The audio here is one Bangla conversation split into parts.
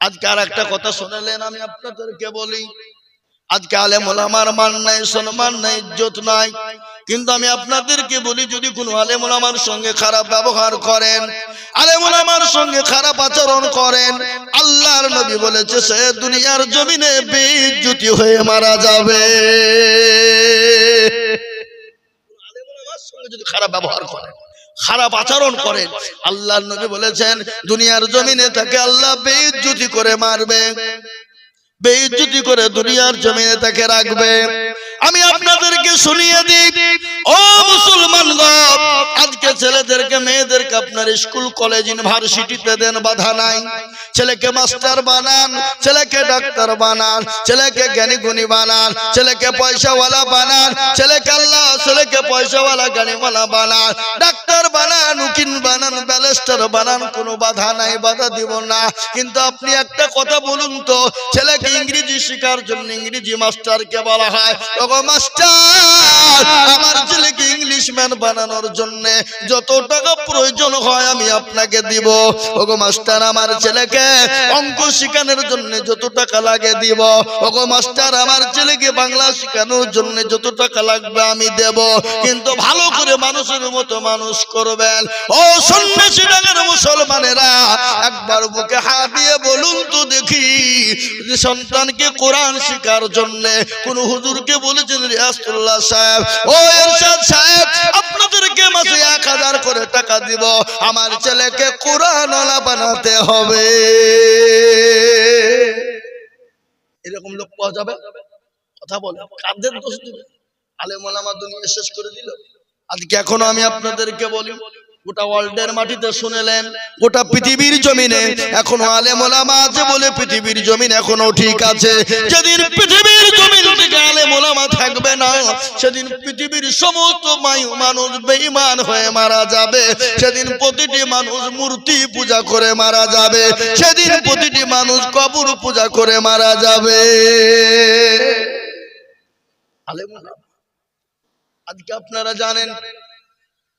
আজকে আর একটা কথা শোনালেন, আমি আপনাদেরকে বলি। আজকে আলেম ওলামার মান নাই, সম্মান নাই, ইজ্জত নাই। কিন্তু আমি আপনাদেরকে বলি, যদি কোনো আলেম ওলামার সঙ্গে খারাপ ব্যবহার করেন, আলেম ওলামার সঙ্গে খারাপ আচরণ করেন, আল্লাহর নবী বলেছে, সে দুনিয়ার জমিনে বেইজ্জতি হয়ে মারা যাবে। আলেম ওলামার সঙ্গে যদি খারাপ ব্যবহার করেন খারাপ আচরণ করেন। আল্লাহ নবী বলেছেন, দুনিয়ার জমিনে তাকে আল্লাহ বেইজ্জতি করে মারবে। বেইজ্জতি করে দুনিয়ার জমিনে তাকে রাখবে। আমি আপনাদেরকে শুনিয়ে দিই। ও মুসলমান আজকে ছেলেদেরকে মেয়েদেরকে আপনার স্কুল কলেজ ইউনিভার্সিটিতে দেন বাধা নাই। ছেলেকে মাস্টার বানান ছেলেকে ডাক্তার বানান ছেলেকে জ্ঞানী গুণী বানান ছেলেকে পয়সাওয়ালা বানান ছেলেকে আল্লাহ ছেলেকে পয়সাওয়ালা জ্ঞানীওয়ালা বানান। ডাক্তার যত টাকা প্রয়োজন হয় আমি আপনাকে দিব। ওগো মাস্টার, আমার ছেলেকে অঙ্ক শেখানোর জন্য যত টাকা লাগে দিব। ওগো মাস্টার, আমার ছেলেকে বাংলা শেখানোর জন্য যত টাকা লাগবে আমি দেব। কিন্তু ভালো করে মানুষের মতো মানুষ করবেন। ও সন্ন্যাসী ডাঙের মুসলমানেরা, একবার বুকে হাত দিয়ে বলুন তো দেখি, যে সন্তানকে কোরআন শেখার জন্য কোন হুজুরকে বলেছেন রিয়াস্তুল্লাহ সাহেব, ও এরশাদ সাহেব, আপনাদেরকে মাসে এক হাজার করে টাকা দিব, আমার ছেলেকে বানাতে হবে। এরকম লোক পাওয়া যাবে? কথা বলে কাদের দোষ দিবে দুনিয়া শেষ করে দিল। আজকে এখনও আমি আপনাদেরকে বলি গোটা ওয়ার্ল্ডের মাটিতে শুনেলেন গোটা পৃথিবীর জমিনে এখনও আলেমোলামা আছে বলে পৃথিবীর জমিন এখনও ঠিক আছে। যেদিন পৃথিবীর জমিন থেকে আলেমোলামা থাকবে না সেদিন পৃথিবীর সমস্ত মানুষ বেঈমান হয়ে মারা যাবে। সেদিন প্রতিটি মানুষ মূর্তি পূজা করে মারা যাবে। সেদিন প্রতিটি মানুষ কবর পূজা করে মারা যাবে। আলেমোলামা আজকে আপনারা জানেন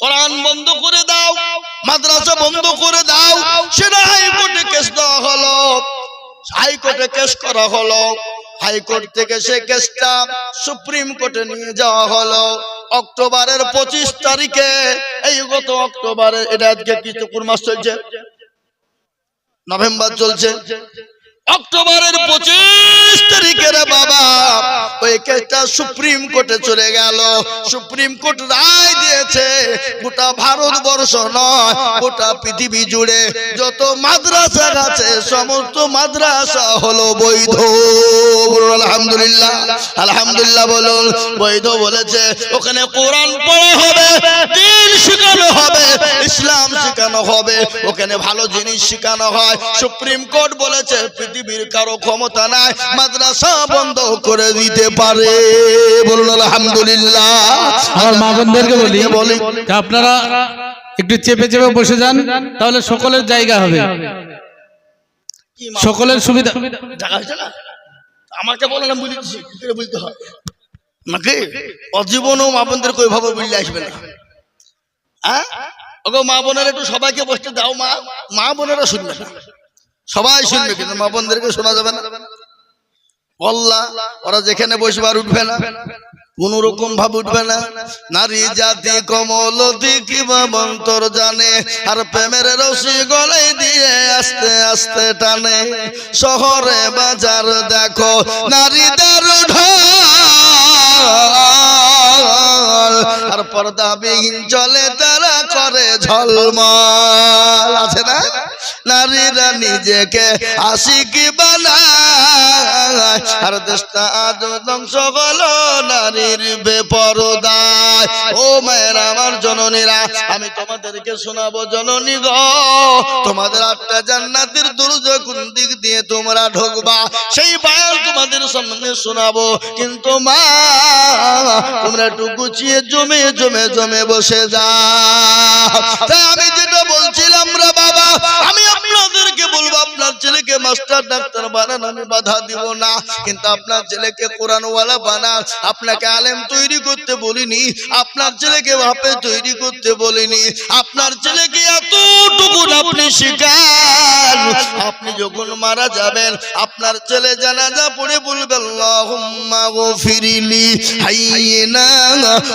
কোরআন বন্ধ করে দাও, মাদ্রাসা বন্ধ করে দাও, সেটা হাইকোর্টে কেস দেওয়া হলো। হাইকোর্টে কেস করা হলো। হাইকোর্ট থেকে সে কেসটা সুপ্রিম কোর্টে নিয়ে যাওয়া হলো। অক্টোবরের পঁচিশ তারিখে, এই গত অক্টোবরে, এটা আজকে কিছু কোন মাস চলছে? নভেম্বর চলছে। অক্টোবরের পঁচিশ তারিখের বাবা। ওই কেসটা সুপ্রিম কোর্টে চলে গেল। সুপ্রিম কোর্ট রায় দিয়েছে, গোটা ভারতবর্ষ নয়, গোটা পৃথিবী জুড়ে যত মাদ্রাসা আছে, সমস্ত মাদ্রাসা হলো বৈধ। আলহামদুলিল্লাহ আলহামদুলিল্লাহ বলুন, বৈধ বলেছে। ওখানে কোরআন পড়া হবে, দিন শেখানো হবে, ইসলাম শেখানো হবে। ওখানে ভালো জিনিস শেখানো হয়। সুপ্রিম কোর্ট বলেছে পৃথিবীর কারও ক্ষমতা নাই মাদ্রাসা বন্ধ করে দিতে পারে। বলুন আলহামদুলিল্লাহ। আমার মা বোনদেরকে বলি বলি? যে আপনারা একটু চেপে চেপে বসে যান তাহলে সকলের জায়গা হবে। সকলের সুবিধা জায়গা হয়েছে না? আমাকে বলে না বুঝে বুঝতে হয়। নাকি অজীবনও মা বোনদেরকে ওইভাবে বুঝলে আসবে না। হ্যাঁ? ওগো মা বোনেরা একটু সবাইকে বসতে দাও মা। মা বোনেরা শুনবে না। সবাই শুনবে কিন্তু মা বোনদেরকে শোনা যাবে না। বললা ওরা যেখানে বসবে আর উঠবে না। কোন রকম ভাব উঠবে না। নারী জাতি কমল কিবা মন্তর জানে আর প্রেমের রসি গলে দিয়ে আস্তে আস্তে টানে। শহরে বাজার দেখো নারীদের ঢল। আর পর্দা বিহীন চলে তারা করে ঝলমল। আছে না? নারীরা নিজেকে আশিকি বানায়। আর দেশটা আজ ধ্বংস হলো নারীর বেপরদায়। ও মায়ের আমার জননীরা আমি তোমাদেরকে শোনাবো জননী গ। তোমাদের আটটা জান্নাতের দুর্জ কোন দিক দিয়ে তোমরা ঢুকবা? সেই বায়ান তোমাদের সামনে শোনাবো। কিন্তু মা তোমরা একটু গুছিয়ে জমে জমে জমে বসে যা তাই আমি যেটা বলছিলাম রে বাবা আমি ছেলেকে মাস্টার ডাক্তার বানান আমি বাধা দিব না। কিন্তু আপনার ছেলেকে কোরআনওয়ালা বানান। আপনাকে আলেম তৈরি করতে বলিনি। আপনার ছেলেকে ভাপে তৈরি করতে বলিনি। আপনার ছেলেকে এতটুকু আপনি শিখান। আপনি যখন মারা যাবেন, আপনার ছেলে জানাজা পড়ে বলবে, আল্লাহুম্মা গফিরিলি হাইয়িনা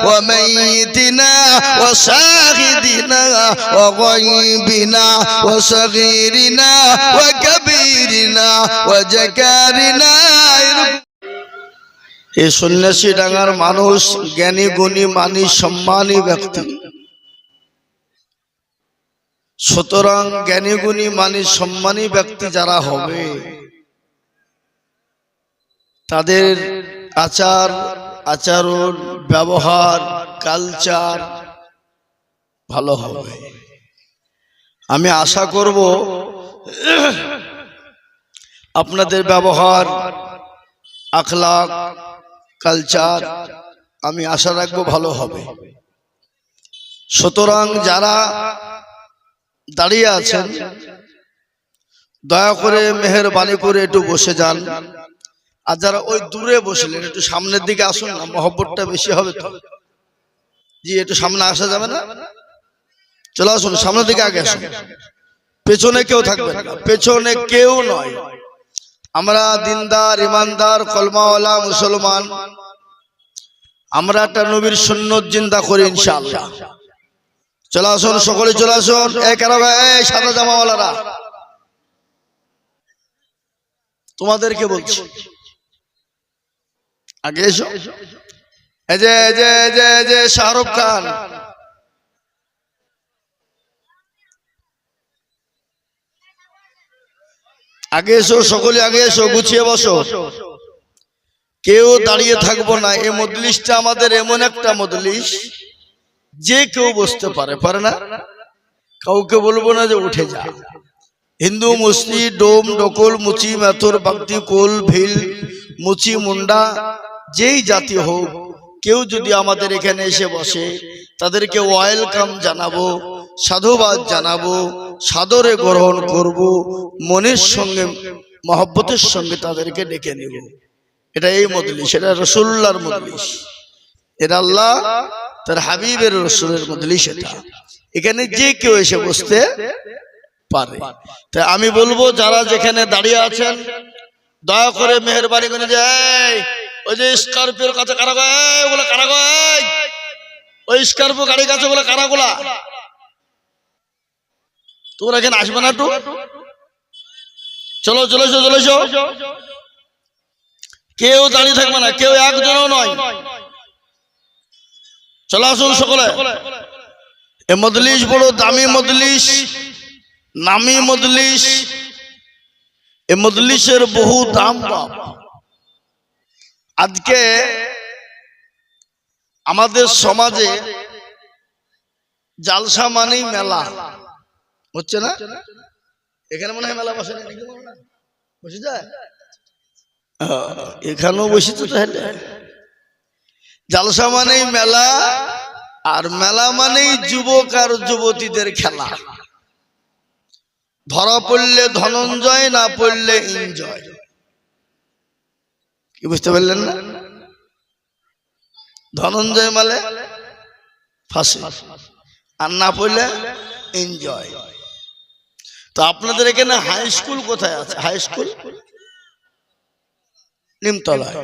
ওয়া মাইয়িতিনা ওয়া এই সন্ন্যাসী ডাঙ্গার মানুষ, জ্ঞানী, গুণী, মানি, সম্মানী ব্যক্তি। সুতরাং জ্ঞানী, গুণী, মানি, সম্মানী ব্যক্তি যারা হবে, তাদের আচার, আচরণ, ব্যবহার, কালচার ভালো হবে। আমি আশা করব আপনাদের ব্যবহার, আখলাক, কালচার, আমি আশা রাখব ভালো হবে। সুতরাং যারা দাঁড়িয়ে আছেন, দয়া করে মেহরবানি করে একটু বসে যান। আর যারা ওই দূরে বসলেন, একটু সামনের দিকে আসুন না, মহব্বতটা বেশি হবে তো। জি, একটু সামনে আসা যাবে না? চলে আসুন, সামনের দিকে আগে আসুন। পেছনে কেউ থাকবে না, পেছনে কেউ নয়। আমরা দিনদার, ইমানদার, কলমাওয়ালা, মুসলমান। আমরা একটা নবীর সুন্নত জিন্দা করি, ইনশাআল্লাহ। চলে আসুন, সকলে চলে আসুন। এ সাদা জামাওয়ালারা। তোমাদেরকে বলছি। আগে এসো। এই যে যে যে শাহরুখ খান। আগে এসো, সকলে আগে এসো, গুছিয়ে বসো। কেউ দাঁড়িয়ে থাকব না এই মজলিসটা আমাদের এমন একটা মজলিস, যে কেউ বসতে পারে পারে না? কাউকে বলব না যে উঠে যা। হিন্দু মুসলি ডোম, ডোকল, মুচি, মেথর, বাগদি, কোল, ভিল, মুচি, মুন্ডা, যেই জাতি হোক কেউ যদি আমাদের এখানে এসে বসে তাদেরকে ওয়েলকাম জানাব সাধুবাদ জানাব সাদরে গ্রহণ করব মনের সঙ্গে মহব্বতের সঙ্গে তাদেরকে ডেকে নেব। এটা এই মজলিস এটা রসুল্লার মজলিস। এটা আল্লাহ তার হাবিবের রসুলের মজলিস এটা। এখানে যে কেউ এসে বসতে পারে। তাই আমি বলব যারা যেখানে দাঁড়িয়ে আছেন দয়া করে মেহরবানি করে যে এই, ওই যে স্করপিওর কাছে কারা গো এই, ওগুলো কারা গো এই? ওই স্করপিও গাড়ির কাছে ওগুলো কারাগুলা তোমরা এখানে আসবে না একটু? চলো চলে এসো চলে। কেউ দাঁড়িয়ে থাকবে না কেউ একজনও নয়। চলে আসুন সকলে। এ মজলিস বড় দামি মজলিস নামি মজলিস। এ মজলিসের বহু দাম বাপ। আজকে আমাদের সমাজে জালসা মানেই মেলা। হচ্ছে না? এখানে মনে হয় মেলা বসে না? বসে যায়? এখানেও বসে তো তাহলে জালসা মানেই মেলা আর মেলা মানেই যুবক আর যুবতীদের খেলা। ধরা পড়লে ধনঞ্জয় না পড়লে এনজয় কি বুঝতে পারলেন না? ধনঞ্জয় মালে ফাঁসি। আর না পড়লে এনজয়। তো আপনাদের এখানে হাই স্কুল কোথায় আছে? High school? নিমতলায়।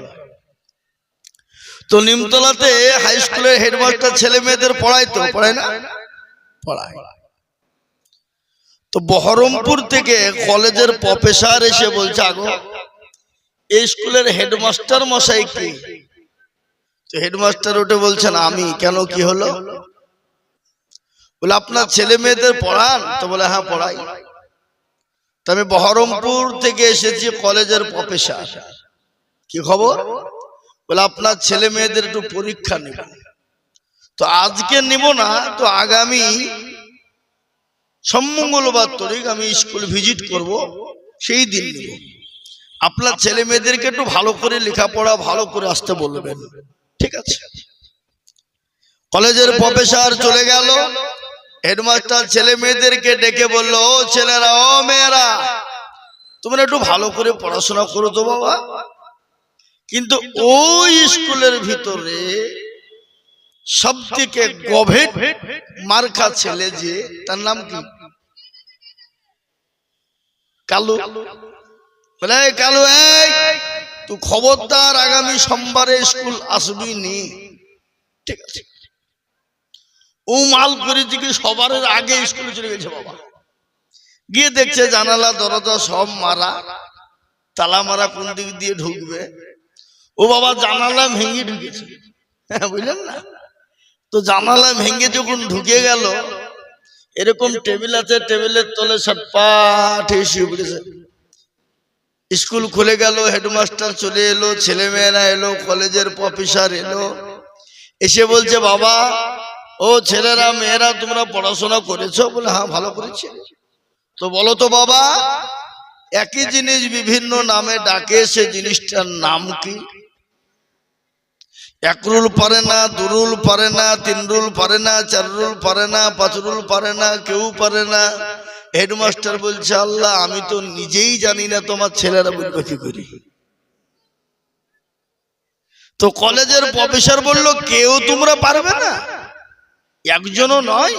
তো নিমতলাতে হাই স্কুলের হেডমাস্টার ছেলে মেয়েদের পড়ায় তো? পড়ায় না? পড়ায়। তো বহরমপুর থেকে কলেজের প্রফেসর এসে বলছে, আগো এই স্কুলের হেডমাস্টার মশাই কি? তো হেডমাস্টার ওটা বলছেন, আমি, কেন, কি হলো? বলে, আপনার ছেলে মেয়েদের পড়ান? তো বলে হ্যাঁ পড়াই। তো আমি বহরমপুর থেকে এসেছি কলেজের প্রফেসর। কি খবর? বলে, আপনার ছেলে মেয়েদের একটু পরীক্ষা নেব। তো আজকে নিব না, তো আগামী সম্মঙ্গলবার তরিক আমি স্কুল ভিজিট করব, সেই দিন নিব। আপনার ছেলে মেয়েদেরকে একটু ভালো করে লেখাপড়া ভালো করে আসতে বলবেন। ঠিক আছে? কলেজের প্রফেসর চলে গেল। হেডমাস্টার ছেলে মেয়েদেরকে ডেকে বলল ও ছেলেরা ও মেয়েরা তোমরা একটু ভালো করে পড়াশোনা করো তো বাবা। কিন্তু ওই স্কুলের ভিতরে সব থেকে গভীর মার্কা ছেলে যে তার নাম কি? কালু। বলে "এই কালু এই তুই খবরদার আগামী সোমবারে স্কুল আসবি নি? ঠিক আছে। ও মাল করেছে কি সবার আগে স্কুলে চলে গেছে বাবা। গিয়ে দেখছে জানালা দরজা সব মারা। তালা মারা কোন দিক দিয়ে ঢুকবে? ও বাবা জানালা ভেঙে ঢুকেছে। হ্যাঁ, বুঝলেন না? তো জানালা ভেঙে যখন ঢুকে গেল এরকম টেবিল আছে টেবিলের তলে সব পাঠ শুয়ে পড়েছে। স্কুল খুলে গেল, হেডমাস্টার চলে এলো ছেলে মেয়েরা এলো, কলেজের প্রফেসর এলো। এসে বলছে, বাবা, ও ছেলেরা, মেয়েরা, তোমরা পড়াশোনা করেছ? বলে হ্যাঁ ভালো করেছি। তো বলো তো, বাবা, একই জিনিস বিভিন্ন নামে ডাকে, সে জিনিসটার নাম কি? এক রুল পারে না, দু রুল পারে না, তিন রুল পারে না, চার রুল পারে না, পাঁচ রুল পারে না, কেউ পারে না। হেডমাস্টার বলছে আল্লাহ আমি তো নিজেই জানি না তোমার ছেলেরা বলবে কি করি। তো কলেজের প্রফেসর বলল কেউ তোমরা পারবে না? একজনও নয়।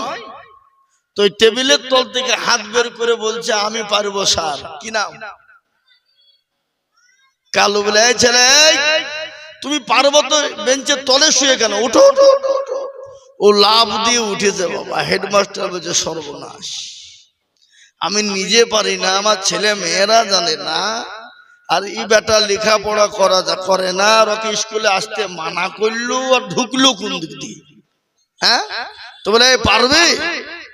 তো টেবিলের তল থেকে হাত বের করে বলছে আমি পারব স্যার। কি নাম? কালু বলে "এই ছেলে তুমি পারব তো বেঞ্চের তলে শুয়ে কেন? উঠো, উঠো ও লাভ দিয়ে উঠেছে বাবা। হেডমাস্টার বলছে সর্বনাশ। আমি নিজে পারি না আমার ছেলে মেয়েরা জানে না। আর ই বেটা লেখাপড়া করা যা করে না আর ওকে স্কুলে আসতে মানা করল আর ঢুকলো কোন দিক দিয়ে? হ্যাঁ? তো বলে "এই পারবে?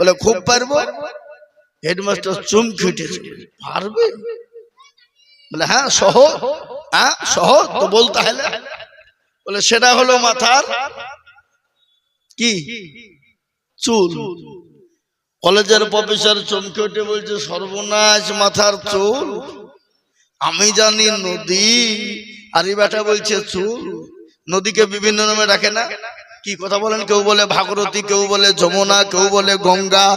বলে খুব পারব। হেডমাস্টার চমকে উঠেছে পারবে? বলে হ্যাঁ সহ। হ্যাঁ সহ তো বল তাহলে। বলে সেটা হলো মাথার কি? চুল। কলেজের প্রফেসর চমকে উঠে বলছে, সর্বনাশ মাথার চুল। আমি জানি নদী। আর এই বেটা বলছে, চুল। নদীকে বিভিন্ন নামে ডাকে না। কি কথা বলেন? কেউ বলে ভাগরতী কেউ বলে যমুনা, কেউ বলে গঙ্গা,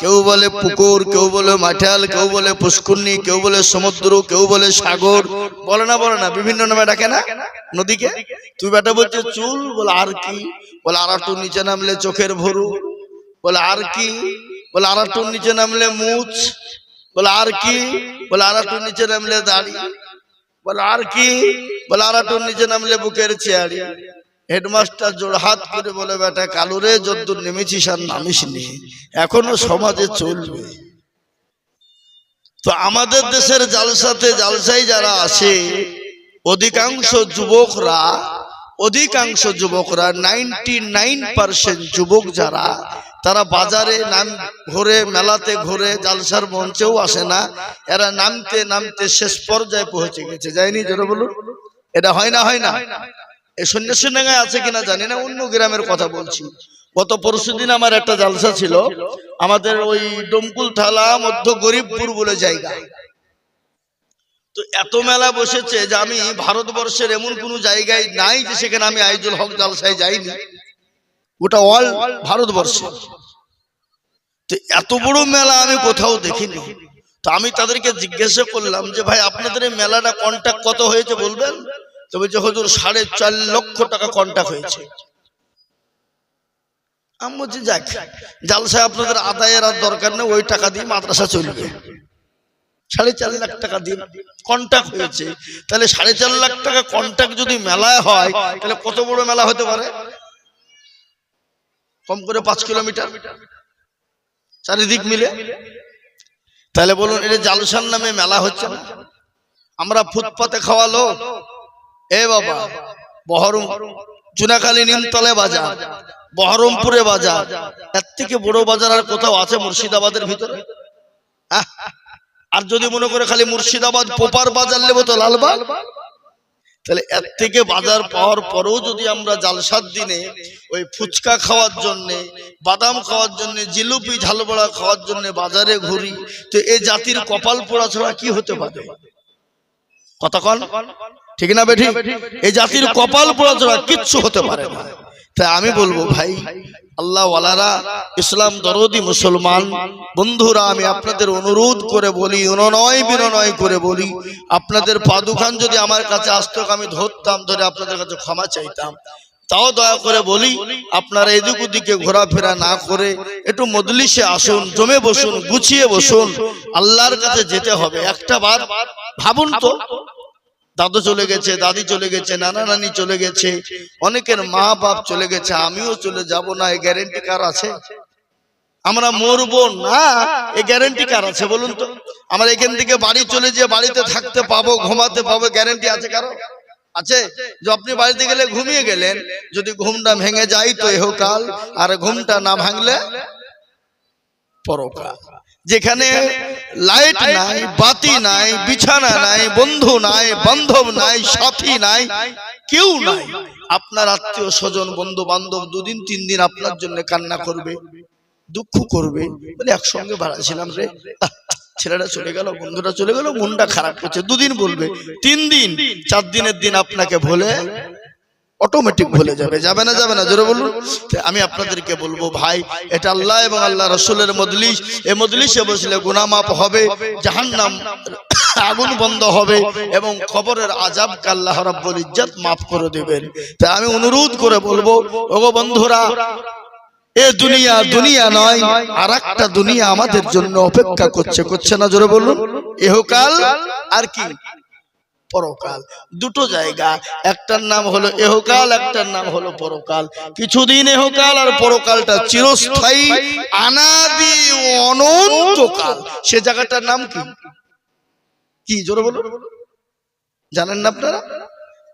কেউ বলে পুকুর, কেউ বলে মাঠাল, কেউ বলে পুষ্করণী, কেউ বলে সমুদ্র, কেউ বলে সাগর। বলে না বলে না, বিভিন্ন নামে ডাকে না নদীকে? তুই বেটা বলছে, চুল? বলে, আর কি? বলে, আর একটু নিচে নামলে চোখের ভরু। বলে, আর কি? বলে আর একটু নিচে নামলে মুছ বলে, আর কি? বলে আর একটু নিচে নামলে দাড়ি। বলে, আর কি? বলে আর একটু নিচে নামলে বুকের চেয়ারি হেডমাস্টার জোড় হাত করে বলে, বেটা কালুরে যদ্দূর নেমেছিস আর নামিস নি এখনও সমাজে চলবে। তো আমাদের দেশের জালসাতে জালসাই যারা আছে অধিকাংশ যুবকরা অধিকাংশ যুবকরা, নাইনটি নাইন পার্সেন্ট যুবক যারা তারা বাজারে নাম ঘুরে, মেলাতে ঘুরে, জালসার মঞ্চেও আসে না। এরা নামতে নামতে শেষ পর্যায়ে পৌঁছে গেছে। যায়নি জোরে বলুন? এটা হয় না হয় না? এই সন্ন্যাসী ডাঙ্গায় আছে কিনা জানি না, অন্য গ্রামের কথা বলছি। গত পরশু দিন আমার একটা জালসা ছিল, আমাদের ওই ডমকুল থালা, মধ্য গরিবপুর বলে জায়গা। তো এত মেলা বসেছে যে আমি ভারতবর্ষের এমন কোনো জায়গায় নাই যে সেখানে আমি আইজুল হক জালসায় যাইনি। ওটা অল ভারতবর্ষে। তো এত বড় মেলা আমি কোথাও দেখিনি। তো আমি তাদেরকে জিজ্ঞাসা করলাম যে, ভাই, আপনাদের এই মেলাটা কন্ট্যাক্ট কত হয়েছে বলবেন? তবে যে হুজুর, সাড়ে চার লক্ষ টাকা কন্ট্যাক্ট হয়েছে। আমি বলছি, যাক জালসায় আপনাদের আদায়ের আর দরকার নেই, ওই টাকা দিয়ে মাদ্রাসা চলবে সাড়ে চার লাখ টাকা দিয়ে কন্ট্যাক্ট হয়েছে। তাহলে সাড়ে চার লাখ টাকা কন্ট্যাক্ট যদি মেলায় হয়, তাহলে কত বড় মেলা হতে পারে? কম করে পাঁচ কিলোমিটার। চারিদিক মিলে। তাহলে বলুন এটা জালসার নামে মেলা হচ্ছে আমরা ফুটপাতে খাওয়ালো এ বাবা, বহরম চুনাখালী নিমতলে বাজার, বহরমপুরে বাজার। এর থেকে বড় বাজার আর কোথাও আছে মুর্শিদাবাদের ভিতরে? আর যদি মনে করে খালি মুর্শিদাবাদ পোপার বাজার নেব তো লালবাগ? তাহলে এর থেকে বাজার পাওয়ার পরেও যদি আমরা জালসার দিনে ওই ফুচকা খাওয়ার জন্যে বাদাম খাওয়ার জন্যে জিলুপি ঝালবড়া খাওয়ার জন্যে বাজারে ঘুরি। তো এ জাতির কপাল পোড়া ছাড়া কি হতে পারে? কথা কন? ঠিক না বেঠি? এই জাতির কপাল পোড়া ছাড়া কিচ্ছু হতে পারে না। তাই আমি বলব ভাই আল্লাহ ওয়ালারা ইসলাম দরদি মুসলমান বন্ধুরা আমি আপনাদের অনুরোধ করে বলি অনুনয় বিনয় করে বলি আপনাদের পাদুখান যদি আমার কাছে আসতো আমি ধরতাম ধরে আপনাদের কাছে ক্ষমা চাইতাম। তাও দয়া করে বলি আপনারা এদিক ওদিকে ঘোরাফেরা না করে একটু মজলিসে আসুন জমে বসুন গুছিয়ে বসুন আল্লাহর কাছে যেতে হবে। একটা বার ভাবুন তো দাদু চলে গেছে, দাদি চলে গেছে, নানা নানি চলে গেছে, অনেকের মা বাপ চলে গেছে, আমিও চলে যাব না, এই গ্যারেন্টি কার আছে? আমরা মরবো না, এই গ্যারেন্টি কার আছে বলুন তো? আমরা এখান থেকে বাড়ি চলে যে বাড়িতে থাকতে পাবো, ঘুমাতে পাবো গ্যারেন্টি আছে কারও? আছে? যে আপনি বাড়িতে গেলে ঘুমিয়ে গেলেন, যদি ঘুমটা ভেঙে যায় তো এহকাল, আর ঘুমটা না ভাঙলে পরকাল। যেখানে লাইট নাই বাতি নাই বিছানা নাই বন্ধু নাই বান্ধব নাই সাথী নাই কেউ নাই। আপনার আত্মীয় স্বজন বন্ধু বান্ধব দুদিন তিন দিন আপনার জন্য কান্না করবে দুঃখ করবে। বলে একসঙ্গে বাড়াছিলাম রে। ছেলেটা চলে গেল বন্ধুটা চলে গেল মনটা খারাপ করছে দুদিন বলবে। তিন দিন চার দিনের দিন আপনাকে ভুলে অটোমেটিক ভুলে যাবে। যাবে না যাবে। না জোরে বলুন। আমি আপনাদেরকে বলব ভাই এটা আল্লাহ এবং আল্লাহ রসুলের মজলিস। এ মজলিসে বসলে গুনামাপ হবে জাহান্নাম আগুন বন্ধ হবে এবং খবরের আজাব আল্লাহ রাব্বুল ইজ্জত মাফ করে দেবেন। তাই আমি অনুরোধ করে বলব ওগো বন্ধুরা এ দুনিয়া দুনিয়া নয় আর একটা দুনিয়া আমাদের জন্য অপেক্ষা করছে করছে না জোরে বলুন। এহকাল আর কি? পরকাল। দুটো জায়গা একটার নাম হলো এহকাল একটার নাম হলো পরকাল। কিছুদিন এহকাল আর পরকালটা চিরস্থায়ী আনাদি অনন্তকাল। সে জায়গাটার নাম কি? কি জোরে বলুন? জানেন না আপনারা?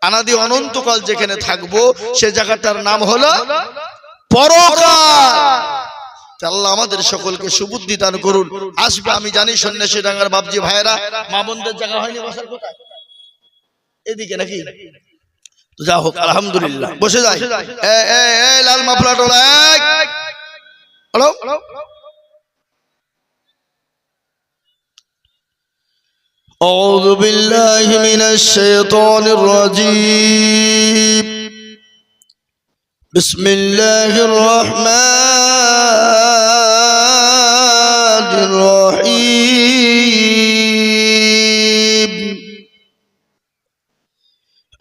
আনাদি অনন্তকাল যেখানে থাকব সে জায়গাটার নাম হলো পরকাল। আল্লাহ আমাদের সকলকে সুবুদ্ধি দান করুন। আসবে আমি জানি সন্ন্যাসী ডাঙ্গার বাবজি ভাইয়েরা। মা বোনদের জায়গা হয়নি বসার কোথায়? এদিকে নাকি তো যা হোক আলহামদুলিল্লাহ বসে যাই এ, এ, এ, লাল মাফলা টোলা এক। হ্যালো أعوذ بالله من الشيطان الرجيم بسم الله الرحمن الرحيم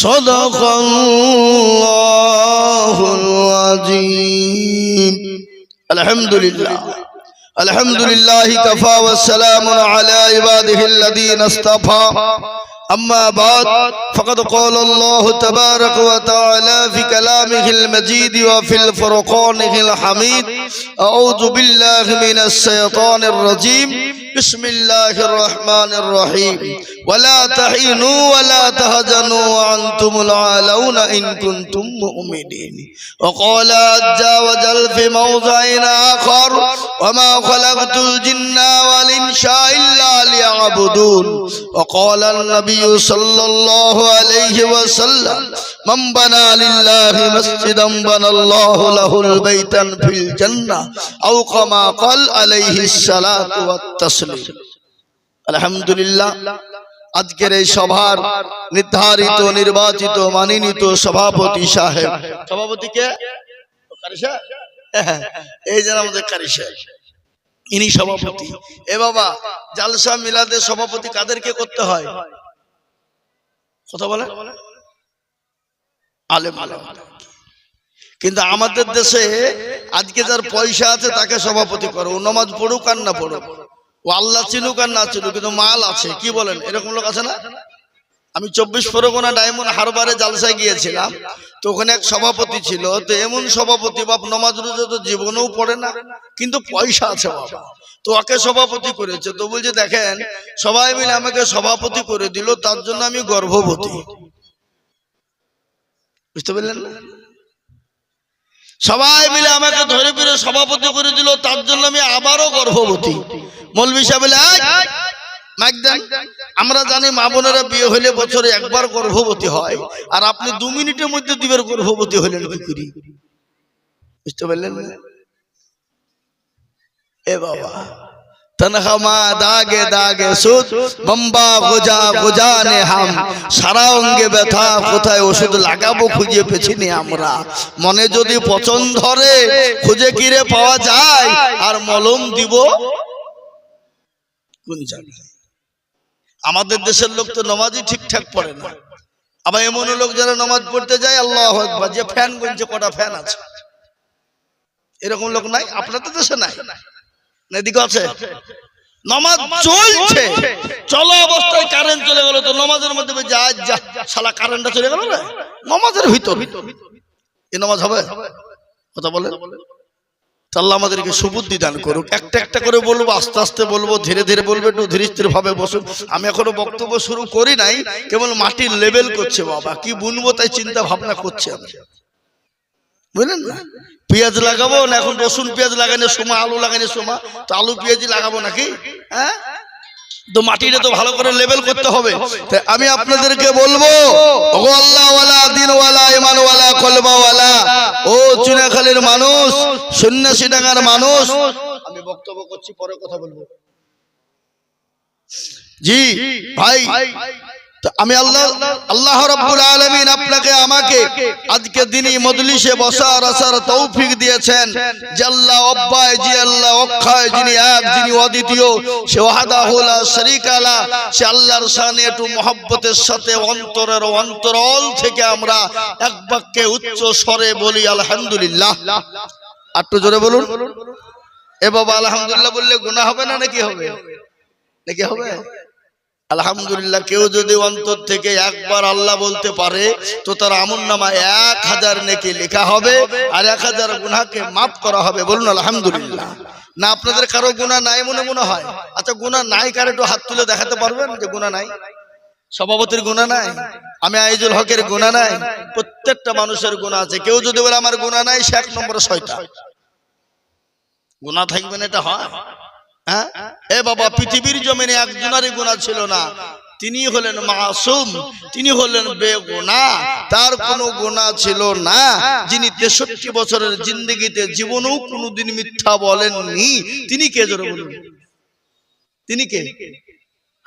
صدق الله العظيم. الحمد لله الحمد لله كفى والسلام على عباده الذين اصطفى. أما بعد فقد قال الله تبارك وتعالى في كلامه المجيد وفي الفرقانه الحميد أعوذ بالله من الشيطان الرجيم بسم الله الرحمن الرحيم ولا تحينوا ولا تهزنوا وأنتم العالون إن كنتم مؤمنين وقال عز وجل في موضع آخر وما خلقت الجن والإنس إلا ليعبدون وقال النبي صلى الله عليه وسلم من بنى لله مسجدا بنى الله له البيت في الجنة أو كما قال عليه الصلاة والتسليم الحمد لله আজকের এই সভার নির্ধারিত নির্বাচিত মানিনীত সভাপতি সাহেব সভাপতিকে কারি সাহেব? হ্যাঁ, এই যেন আমাদের কারি সাহেব, ইনি সভাপতি। এ বাবা, জালসা মিলাদের সভাপতি কাদেরকে করতে হয়? কথা বলে। আলেম আলেম কিন্তু আমাদের দেশে আজকে যার পয়সা আছে তাকে সভাপতি করো। নমাজ পড়ুক আর না পড়ুক। ও আল্লাহ চিনুক আর না চিনুক, কিন্তু মাল আছে, কি বলেন? এরকম লোক আছে না? আমি চব্বিশ পরগনা ডায়মন্ড হারবারে জালসায় গিয়েছিলাম। তো ওখানে এক সভাপতি ছিল। তো এমন সভাপতি বাপ নমাজ রোজা তো জীবনেও পড়ে না কিন্তু পয়সা আছে বাবা তো ওকে সভাপতি করেছে। তো বলছে দেখেন সবাই মিলে আমাকে সভাপতি করে দিল তার জন্য আমি গর্ভবতী। বুঝতে পারলেন না? সবাই মিলে আমাকে ধরে ফিরে সভাপতি করে দিল তার জন্য আমি আবারও গর্ভবতী। মৌলবি সাহেব বলে, "এই, আমরা জানি মা বোনেরা বিয়ে হলে বছরে একবার গর্ভবতী হয়। আর আপনি দু মিনিটের মধ্যে দিবের গর্ভবতী হলেন, কি করি? বুঝতে পারলেন? এ বাবা মনে যদি পচন ধরে, খুঁজে কিরে পাওয়া যায়? আর মলম দিব কোন জায়গায়? আমাদের দেশের লোক তো নমাজই ঠিকঠাক পড়ে না। আবার এমন লোক যারা নমাজ পড়তে যায়, আল্লাহ আকবার, যে ফ্যান গুনছে, কটা ফ্যান আছে। এরকম লোক নাই, আপনাদের দেশে নাই? এদিকে আছে? নমাজ চলছে। চলো অবস্থায় কারেন্ট চলে গেল তো নমাজের মধ্যে যা কারেন্টটা চলে গেল না নমাজের ভিতর। এ নমাজ হবে? কথা বলে আল্লাহ আমাদেরকে সুবুদ্ধি দান করুক। একটা একটা করে বলব, আস্তে আস্তে বলব, ধীরে ধীরে বলব, একটু ধীরে স্থিরভাবে বসুন আমি এখনও বক্তব্য শুরু করি নাই, কেবল মাটির লেভেল করছে বাবা। কি বুনবো তাই চিন্তা ভাবনা করছে আমি। বুঝলেন না? পেঁয়াজ লাগাবো না, এখন রসুন পেঁয়াজ লাগানোর সময় আলু লাগানোর সময় তো আলু পেঁয়াজই লাগাবো নাকি? হ্যাঁ? তো মাটিটা তো ভালো করে লেভেল করতে হবে। তাই আমি আপনাদেরকে বলব ওগো আল্লাহওয়ালা দিনওয়ালা ইমানওয়ালা কলবাওয়ালা ও চুনাখালীর মানুষ সন্ন্যাসী ডাঙ্গার মানুষ। আমি বক্তব্য করছি পরে কথা বলব। জি ভাই। আমি আল্লাহ আল্লাহ রাব্বুল আলামিন আপনাকে আমাকে আজকে দিনই মজলিসে বসার আসার তৌফিক দিয়েছেন। যে আল্লাহ অব্বায় জি আল্লাহ অক্ষয় যিনি এক যিনি অদ্বিতীয় সে ওয়াহদাহু লা শারীকা লা সে আল্লাহর শানে একটু মহব্বতের সাথে অন্তরের অন্তরল থেকে আমরা এক বাক্যে উচ্চ স্বরে বলি আলহামদুলিল্লাহ। একটু জোরে বলুন। এ বাবা আলহামদুলিল্লাহ বললে গুনাহ হবে না নাকি হবে? নাকি হবে? আলহামদুলিল্লাহ, কেউ যদি অন্তর থেকে একবার আল্লাহ বলতে পারে, তো তার আমন নামা এক হাজার নেকি লেখা হবে আর এক হাজার গুনাকে মাফ করা হবে। বলুন, আলহামদুলিল্লাহ। না, আপনাদের কারও গুণা নাই মনে মনে হয়? আচ্ছা গুণা নাই কার একটু হাত তুলে দেখাতে পারবেন যে গুণা নাই? সভাপতির গুণা নাই? আমি আইজুল হকের গুণা নাই? প্রত্যেকটা মানুষের গুণা আছে। কেউ যদি বলে, আমার গুণা নাই, সে এক নম্বরে শয়তান। গুণা থাকবেন এটা হয়। হ্যাঁ? এ বাবা, পৃথিবীর জমিনে একজনারই গুণা ছিল না। তিনি হলেন মাসুম, তিনি হলেন বেগুনা। তার কোনো গুণা ছিল না। যিনি তেষট্টি বছরের জিন্দগিতে জীবনেও কোনোদিন মিথ্যা বলেননি। তিনি কে জোরে বলুন? তিনি কে?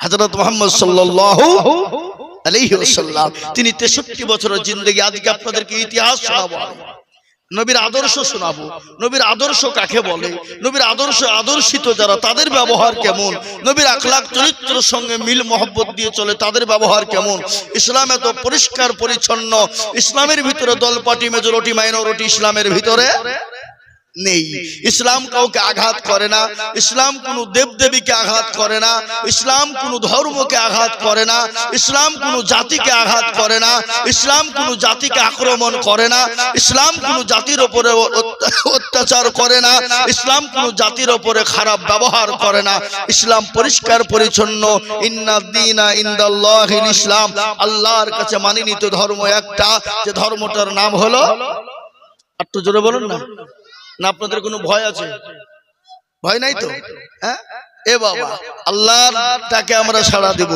হযরত মোহাম্মদ সাল্লাল্লাহু আলাইহি ওয়াসাল্লাম। তিনি তেষট্টি বছরের জিন্দগি। আজকে আপনাদেরকে ইতিহাস শোনাবো। নবীর আদর্শ শোনাবো। নবীর আদর্শ কাকে বলে? নবীর আদর্শ আদর্শিত যারা, তাদের ব্যবহার কেমন? নবীর আখলাক চরিত্র সঙ্গে মিল, মহব্বত দিয়ে চলে, তাদের ব্যবহার কেমন? ইসলাম এত পরিষ্কার, পরিচ্ছন্ন। ইসলামের ভিতরে দল পার্টি মেজরিটি, মাইনরিটি, ইসলামের ভিতরে নেই ইসলাম কাউকে আঘাত করে না ইসলাম কোন দেবদেবীকে আঘাত করে না ইসলাম কোন ধর্মকে আঘাত করে না ইসলাম কোন জাতিকে আঘাত করে না ইসলাম কোন জাতিকে আক্রমণ করে না ইসলাম কোন জাতির ওপরে অত্যাচার করে না ইসলাম কোন জাতির ওপরে খারাপ ব্যবহার করে না ইসলাম পরিষ্কার পরিচ্ছন্ন ইন্না দিনা ইন্দাল্লাহিল ইসলাম আল্লাহর কাছে মানিনীত ধর্ম একটা যে ধর্মটার নাম হলো একটু জোরে বলুন না না আপনাদের কোনো ভয় আছে? ভয় নাই তো? হ্যাঁ? এ বাবা আল্লাহর ডাকে আমরা সাড়া দেব।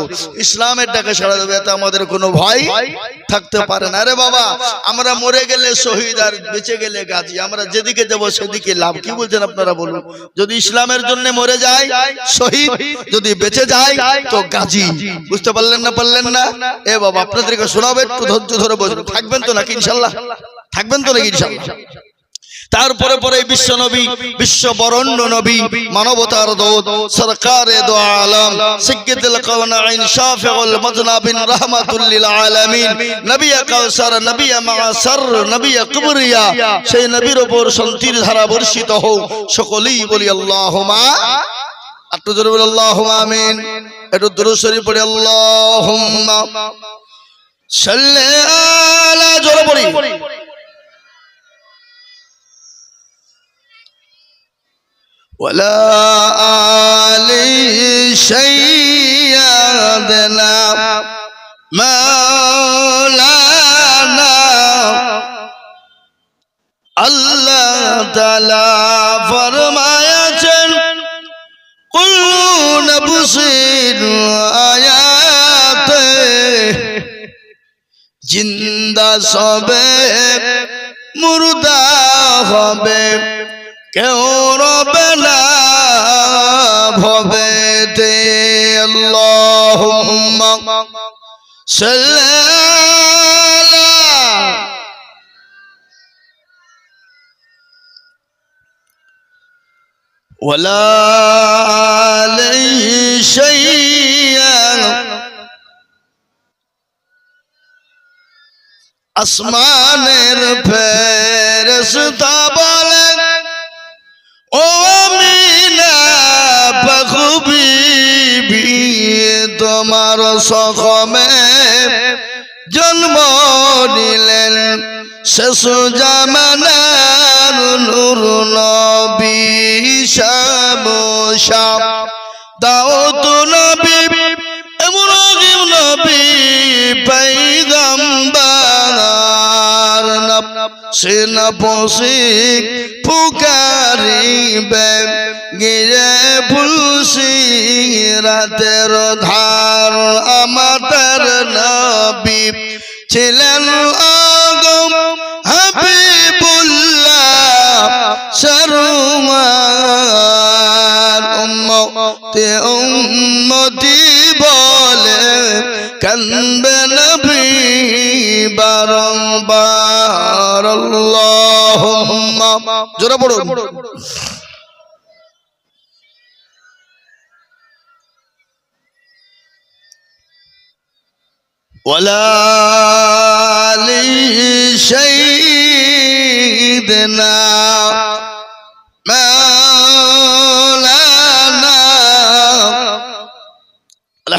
ইসলামের ডাকে সাড়া দেবো এতে আমাদের কোনো ভয় থাকতে পারে না। আরে বাবা আমরা মরে গেলে শহীদ আর বেঁচে গেলে গাজী। আমরা যেদিকে যাব সেদিকে লাভ। কি বলছেন আপনারা বলুন? যদি ইসলামের জন্য মরে যায় শহীদ যদি বেঁচে যায় তো গাজী। বুঝতে পারলেন না পারলেন না? এ বাবা আপনাদেরকে শোনাবে একটু ধৈর্য ধরে বসবেন থাকবেন তো নাকি ইনশাল্লাহ? থাকবেন তো নাকি ইনশাল্লাহ? তারপরে পরে বিশ্ব নবী, বিশ্ব বরণ্য নবী, মানবতার দৌদ সরকারে দো আলম সেই নবীর উপর শান্তির ধারা বর্ষিত হোক, সকলেই বলি আল্লাহুমা একটু একটু দুরুশরী পড়ি আল্লাহ সাল্লে পড়ি। ولا آل سيدنا مولانا আল্লাহ তালা ফরমায়াছেন কুল্লু নবসির আয়াতে জিন্দা সবে মুর্দা হবে কেউ রবে ولا عليه شيئا আসমানের ফেরেশতা তোমার সখমে জন্ম নিলেন। শেষ জামানার নূর নবী দাও সেনা পশি পুকারিবে গিরে ফুলসি রাতের ধার আমাদের নবী ছিলেন আগম হাবিবুল্লাহ শরুমার উম্মতে উম্মতি বলে কান্দে নবী বারংবার আল্লাহুম্মা জোরে পড়ুন ولا لسيدنا مولانا